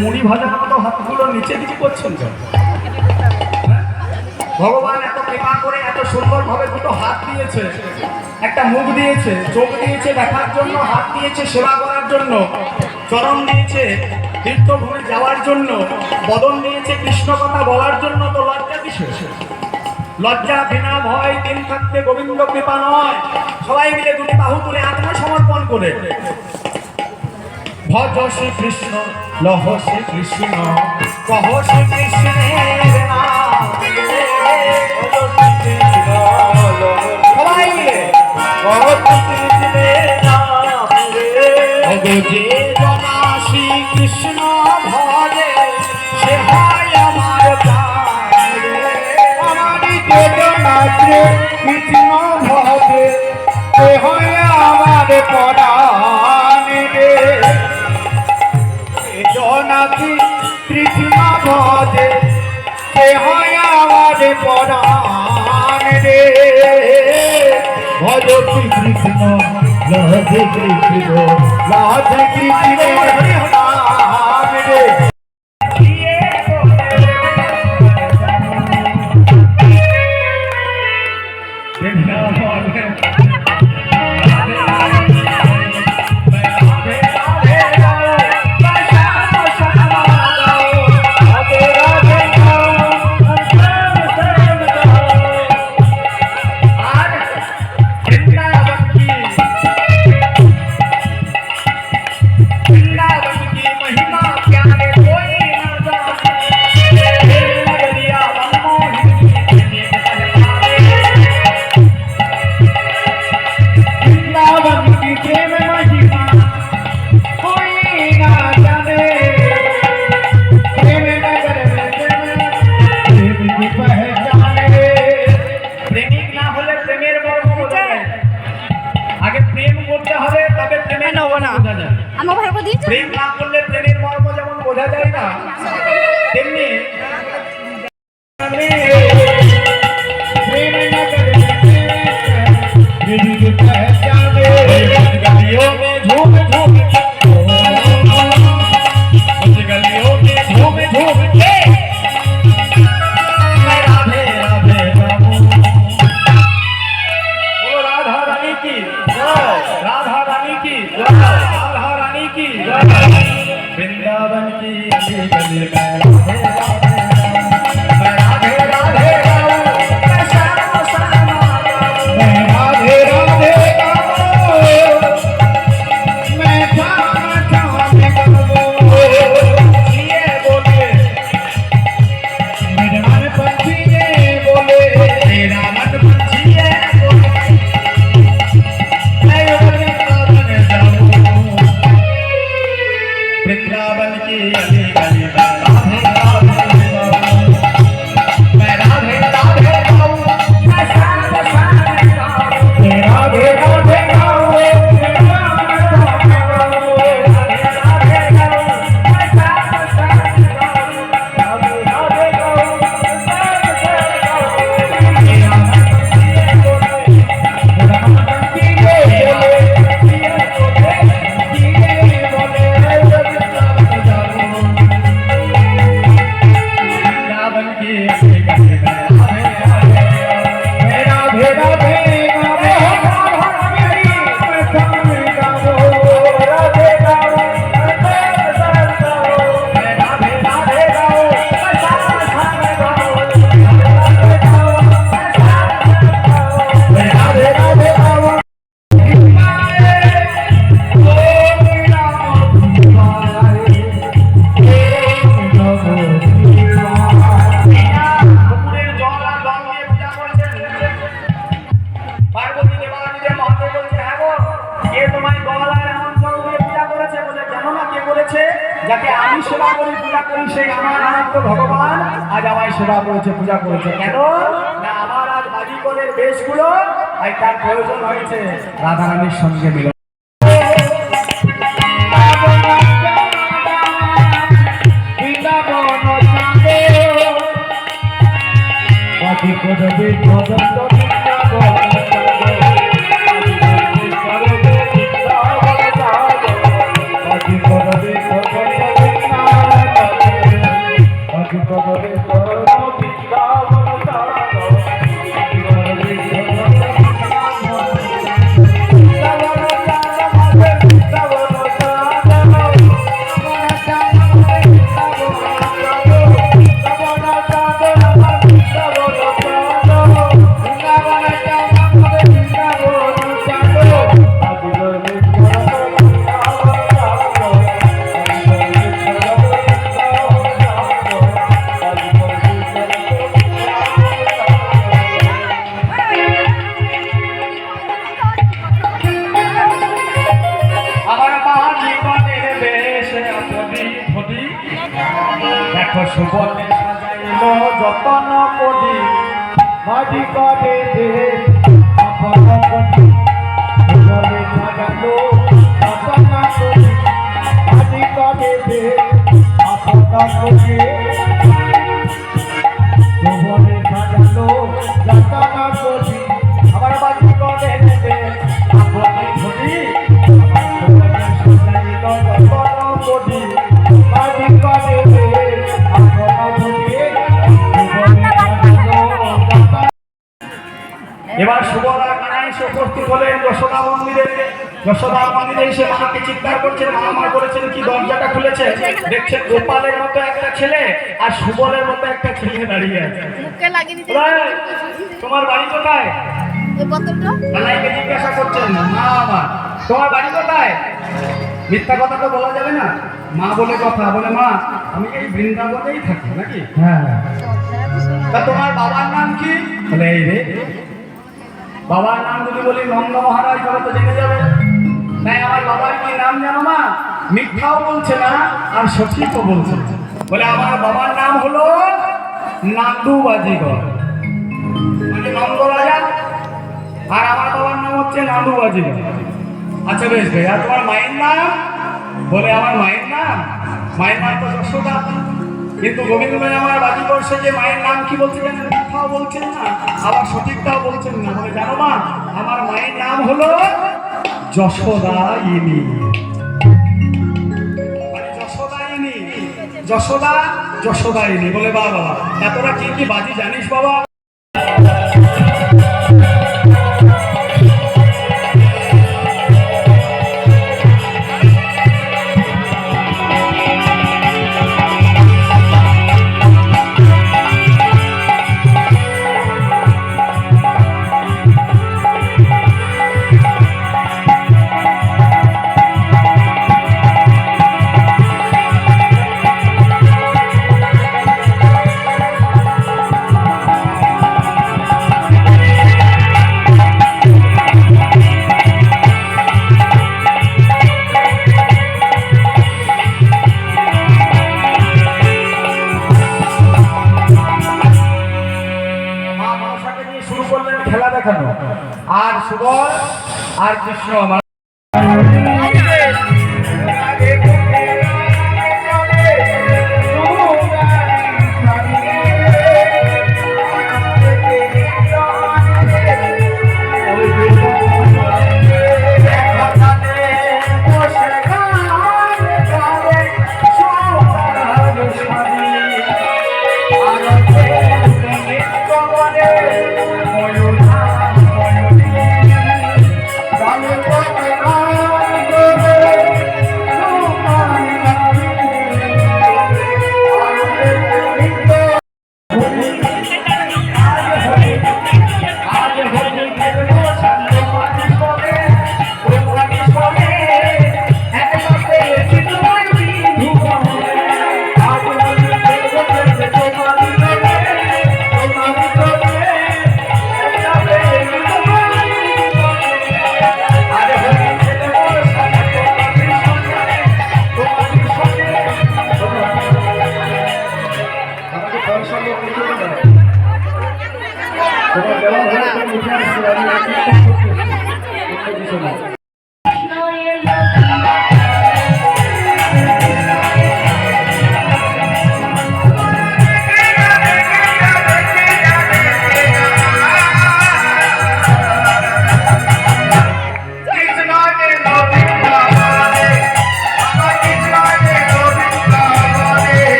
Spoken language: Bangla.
মুড়ি ভাজার মতো হাতগুলো নিচে দিকে করছেন কেন? ভগবান এত কৃপা করে এত সুন্দরভাবে দুটো হাত দিয়েছে। একটা মুখ দিয়েছে, চোখ দিয়েছে, দেখার জন্য, হাত দিয়েছে, সেবা করার জন্য। চরণ দিয়েছে তীর্থভূমি যাওয়ার জন্য বদন দিয়েছে কৃষ্ণ কথা বলার জন্য তো লজ্জা বিশেষ লজ্জা বিনা ভয় দিন থাকতে গোবিন্দ কৃপা নয়। সবাই মিলে দুটি বাহু তুলে আত্মসমর্পণ করে। ভজ শ্রী কৃষ্ণ লহ শ্রী কৃষ্ণ কহ শ্রী কৃষ্ণ সবাই মিলে। মিটিন ভবে দেহ আমার পরাণে রে জনাথি কৃষ্ণ ভবে দেহ আমার পরাণে রে ভজ কৃষ্ণ লহে কৃষ্ণ লহে কৃষ্ণ। আমাদের দেশগুলো একটা প্রয়োজন হয়েছে। রাধারানীর সঙ্গে মিলন। সাজাইল এবার সুবলা কানাই এসে উপস্থিত হলেন যশোদা মন্দিরে। যশোদা মন্দিরে এসে মাকে চিৎকার করছেন মা মা করেছেন কি দরজাটা খুলেছে? দেখছেন গোপালের মতো একটা ছেলে আর সুবলের মতো একটা ছেলে দাঁড়িয়ে আছে। তোমার বাড়ি কোথায়? এই বোতলটা কানাইকে জিজ্ঞাসা করছেন মা আমার তোমার বাড়ি কোথায়? মিথ্যা কথা তো বলা যাবে না। মা বলে কথা বলে মা আমি এই বৃন্দাবনেই থাকি নাকি? হ্যাঁ। তা তোমার বাবার নাম কি? বলে এই রে বাবার নাম যদি বলি নন্দ মহারাজ তবে তো জেনে যাবে। তাই আমার বাবার কি নাম জানো মা? মিথ্যাও বলছে না, আর সঠিকও বলছে বলে আমার বাবার নাম হলো নান্দু বাজিগর। মানে নন্দ রাজা? আর আমার বাবার নাম হচ্ছে নান্দু বাজিগর। আচ্ছা বেশ বেশ। আর তোমার মায়ের নাম? বলে, আমার মায়ের নাম? মায়ের নাম তো যশোদা কিন্তু গোবিন্দ আমার বাজি করছে যে মায়ের নাম কি বলছে জানেন? বলছেন না, আবার সঠিকটাও বলছেন না। বলে, জানো মা, আমার মায়ের নাম হলো যশোদা ইনি। যশোদা যশোদা যশোদা ইনি। বলে, বাবা, এতটা কি কি বাজি জানিস, বাবা? আর কৃষ্ণ আমার